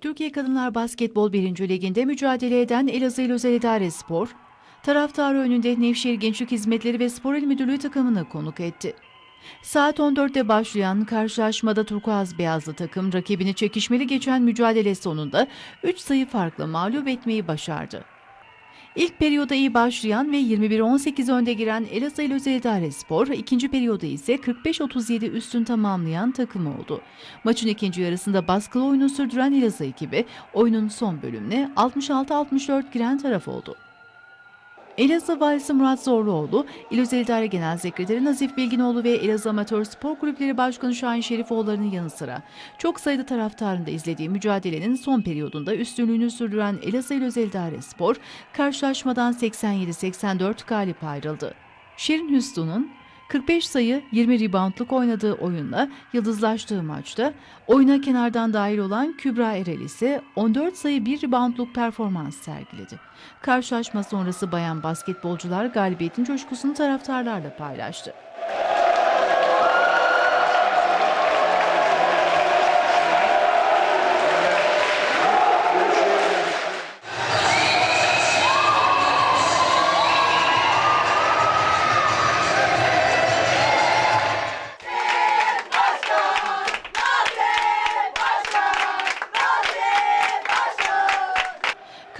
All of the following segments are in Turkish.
Türkiye Kadınlar Basketbol 1. Ligi'nde mücadele eden Elazığ Özel İdare Spor, taraftarı önünde Nevşehir Gençlik Hizmetleri ve Spor İl Müdürlüğü takımını konuk etti. Saat 14'te başlayan karşılaşmada turkuaz beyazlı takım rakibini çekişmeli geçen mücadele sonunda 3 sayı farkla mağlup etmeyi başardı. İlk periyoda iyi başlayan ve 21-18 önde giren Elazığ İl Özel İdare Spor, ikinci periyoda ise 45-37 üstün tamamlayan takım oldu. Maçın ikinci yarısında baskılı oyunu sürdüren Elazığ ekibi, oyunun son bölümüne 66-64 giren taraf oldu. Elazığ Valisi Murat Zorluoğlu, İl Özel İdare Genel Sekreteri Nazif Bilginoğlu ve Elazığ Amatör Spor Kulüpleri Başkanı Şahin Şerifoğulları'nın yanı sıra çok sayıda taraftarın da izlediği mücadelenin son periyodunda üstünlüğünü sürdüren Elazığ İl Özel İdare Spor, karşılaşmadan 87-84 galip ayrıldı. Şirin Hüsnü'nün 45 sayı 20 reboundluk oynadığı oyunla yıldızlaştığı maçta oyuna kenardan dahil olan Kübra Erel ise 14 sayı 1 reboundluk performans sergiledi. Karşılaşma sonrası bayan basketbolcular galibiyetin coşkusunu taraftarlarla paylaştı.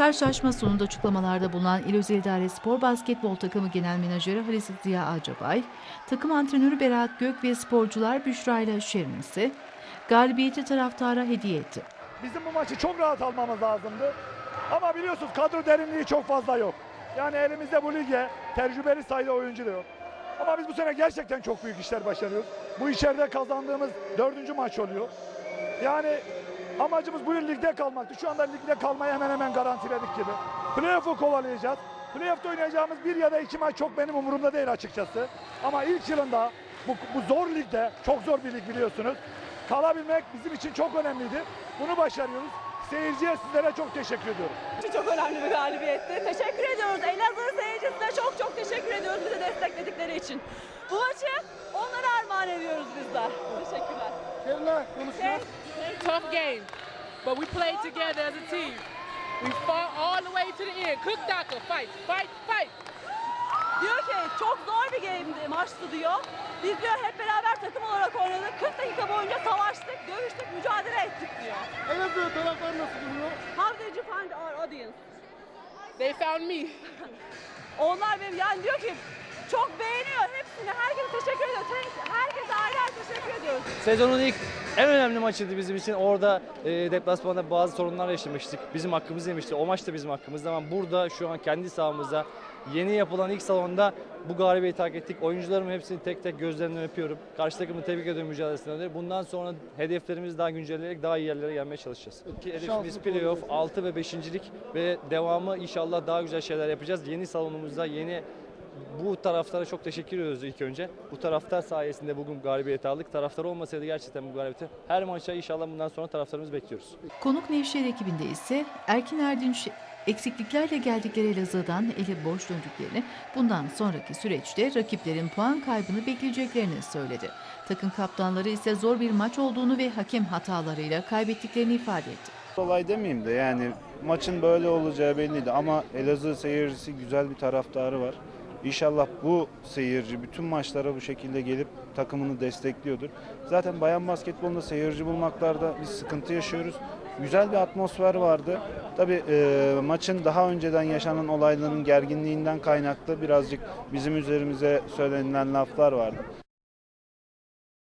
Karşılaşma sonunda açıklamalarda bulunan İl Özel İdare Spor Basketbol Takımı Genel Menajeri Halis Ziya Acabay, takım antrenörü Berat Gök ve sporcular Büşra ile Şerin galibiyeti taraftara hediye etti. Bizim bu maçı çok rahat almamız lazımdı. Ama biliyorsunuz kadro derinliği çok fazla yok. Yani elimizde bu lige tecrübeli sayıda oyuncu da yok. Ama biz bu sene gerçekten çok büyük işler başarıyoruz. Bu içeride kazandığımız dördüncü maç oluyor. Yani amacımız bu yıl ligde kalmaktı. Şu anda ligde kalmayı hemen hemen garantiledik gibi. Playoff'u kovalayacağız. Playoff'ta oynayacağımız bir ya da iki maç çok benim umurumda değil açıkçası. Ama ilk yılında bu, bu zor ligde, çok zor bir lig biliyorsunuz. Kalabilmek bizim için çok önemliydi. Bunu başarıyoruz. Seyirciye sizlere çok teşekkür ediyorum. Çok önemli bir galibiyetti. Teşekkür ediyoruz. Elazığ seyircisine çok çok teşekkür ediyoruz bizi destekledikleri için. Bu maçı onlara armağan ediyoruz bizler. Teşekkürler. Okay. Tough game, but we played together as a team. We fought all the way to the end. Cook Docker, fight, fight, fight. Diyor ki çok zor bir game'di, maçtı diyor. Biz diyor hep beraber takım olarak oynadık. 40 dakika boyunca savaştık, dövüştük, mücadele ettik diyor. Elazığ taraftar nasıl duruyor? How did you find our audience? They found me. Onlar benim yani diyor ki çok beğeniyor. Herkese teşekkür ediyor. Thank- Herkese ayrı ayrı teşekkür ediyoruz. Sezonun ilk en önemli maçıydı bizim için. Orada e, deplasmanda bazı sorunlar yaşamıştık. Bizim hakkımız yemişti. O maç da bizim hakkımızdı ama burada şu an kendi sahamızda yeni yapılan ilk salonda bu galibiyeti hak ettik. Oyuncularımın hepsini tek tek gözlerinden öpüyorum. Karşı takımı tebrik ediyorum mücadelesinden dolayı. Bundan sonra hedeflerimizi daha güncelleyerek daha iyi yerlere gelmeye çalışacağız. İki hedefimiz playoff, 6 ve 5.lik ve devamı inşallah daha güzel şeyler yapacağız. Yeni salonumuzda yeni bu taraftara çok teşekkür ediyoruz ilk önce. Bu taraftar sayesinde bugün galibiyeti aldık. Taraftar olmasaydı gerçekten bu galibiyeti her maça inşallah bundan sonra taraftarımızı bekliyoruz. Konuk Nevşehir ekibinde ise Erkin Erdinç eksikliklerle geldikleri Elazığ'dan eli boş döndüklerini, bundan sonraki süreçte rakiplerin puan kaybını bekleyeceklerini söyledi. Takım kaptanları ise zor bir maç olduğunu ve hakem hatalarıyla kaybettiklerini ifade etti. Olay demeyeyim de yani maçın böyle olacağı belliydi ama Elazığ seyircisi güzel bir taraftarı var. İnşallah bu seyirci bütün maçlara bu şekilde gelip takımını destekliyordur. Zaten bayan basketbolunda seyirci bulmaklarda biz sıkıntı yaşıyoruz. Güzel bir atmosfer vardı. Tabii e, maçın daha önceden yaşanan olayların gerginliğinden kaynaklı birazcık bizim üzerimize söylenilen laflar vardı.